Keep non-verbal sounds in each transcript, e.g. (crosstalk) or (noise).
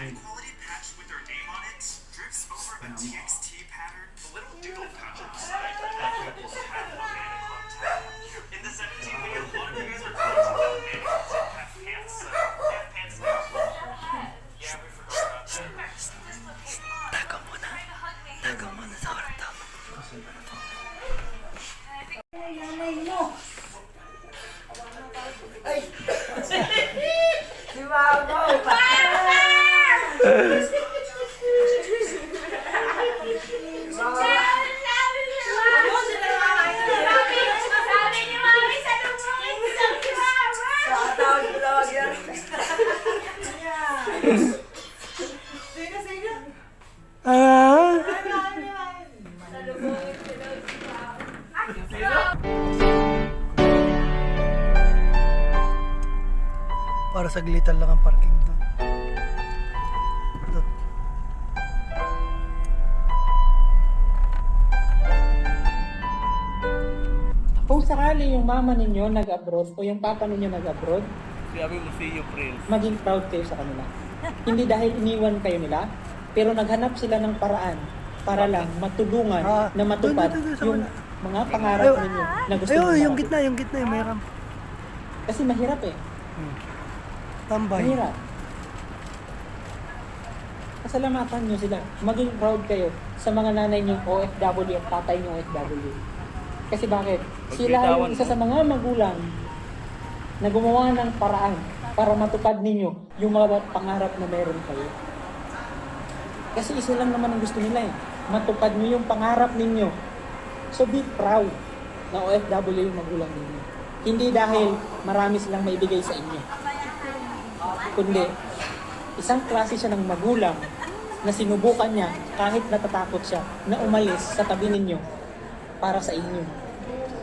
high quality patch with their name on it drifts over a TXT pattern. The little doodle pouch on the side that will have organic content. In the 17 video, a lot of you guys are commenting that organic have pants. Uh, they have pants now. Yeah, we forgot about that. Tago muna. Tago muna sa kwarto. Para saglitan lang ang parking. Doon. Kung sakali yung mama ninyo nag-abroad o yung papa ninyo nag-abroad, Sabi mo si yung prince. maging proud kayo sa kanila. (laughs) Hindi dahil iniwan kayo nila, pero naghanap sila ng paraan para lang matulungan Ah, na matupad doon, doon, doon, sa yung mga pangarap Ayaw. ninyo na gusto Ayun, nyo yung gitna, yung gitna, yung may ramp. Kasi mahirap eh. Tambay. Mahirap. Pasalamatan nyo sila. Maging proud kayo sa mga nanay nyo OFW at tatay nyo OFW. Kasi bakit? Sila yung isa sa mga magulang na gumawa ng paraan para matupad ninyo yung mga pangarap na meron kayo. Kasi isa lang naman ang gusto nila eh. Matupad nyo yung pangarap ninyo. So be proud na OFW yung magulang ninyo. Hindi dahil marami silang maibigay sa inyo kundi isang klase siya ng magulang na sinubukan niya kahit natatakot siya na umalis sa tabi ninyo para sa inyo.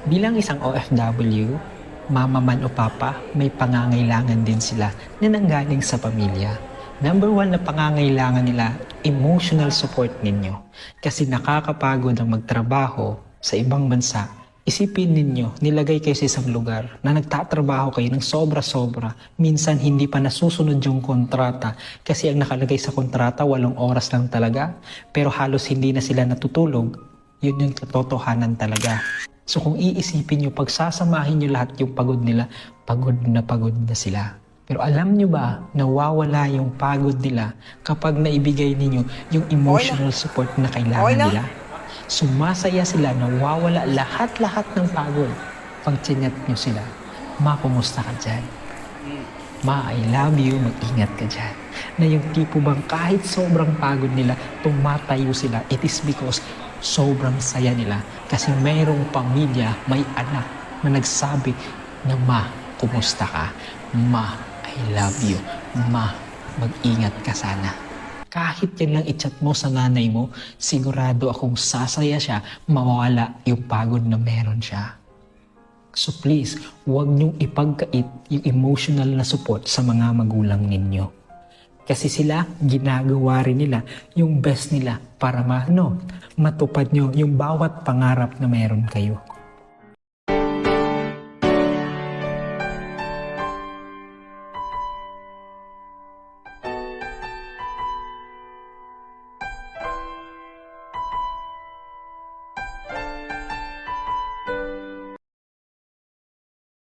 Bilang isang OFW, mama man o papa, may pangangailangan din sila na nanggaling sa pamilya. Number one na pangangailangan nila, emotional support ninyo. Kasi nakakapagod ang magtrabaho sa ibang bansa. Isipin ninyo, nilagay kayo sa isang lugar na nagtatrabaho kayo ng sobra-sobra. Minsan hindi pa nasusunod yung kontrata kasi ang nakalagay sa kontrata walong oras lang talaga. Pero halos hindi na sila natutulog. Yun yung katotohanan talaga. So kung iisipin nyo, pagsasamahin nyo lahat yung pagod nila, pagod na pagod na sila. Pero alam nyo ba, nawawala yung pagod nila kapag naibigay ninyo yung emotional support na kailangan nila? Sumasaya sila, nawawala lahat-lahat ng pagod. Pag chinat nyo sila, ma, kumusta ka dyan? Ma, I love you, mag-ingat ka dyan. Na yung tipo bang kahit sobrang pagod nila, tumatayo sila, it is because sobrang saya nila. Kasi mayroong pamilya, may anak na nagsabi na ma, kumusta ka? Ma, I love you. Ma, mag-ingat ka sana. Kahit yan lang i-chat mo sa nanay mo, sigurado akong sasaya siya, mawawala yung pagod na meron siya. So please, huwag niyong ipagkait yung emotional na support sa mga magulang ninyo. Kasi sila, ginagawa rin nila yung best nila para ma, no, matupad nyo yung bawat pangarap na meron kayo.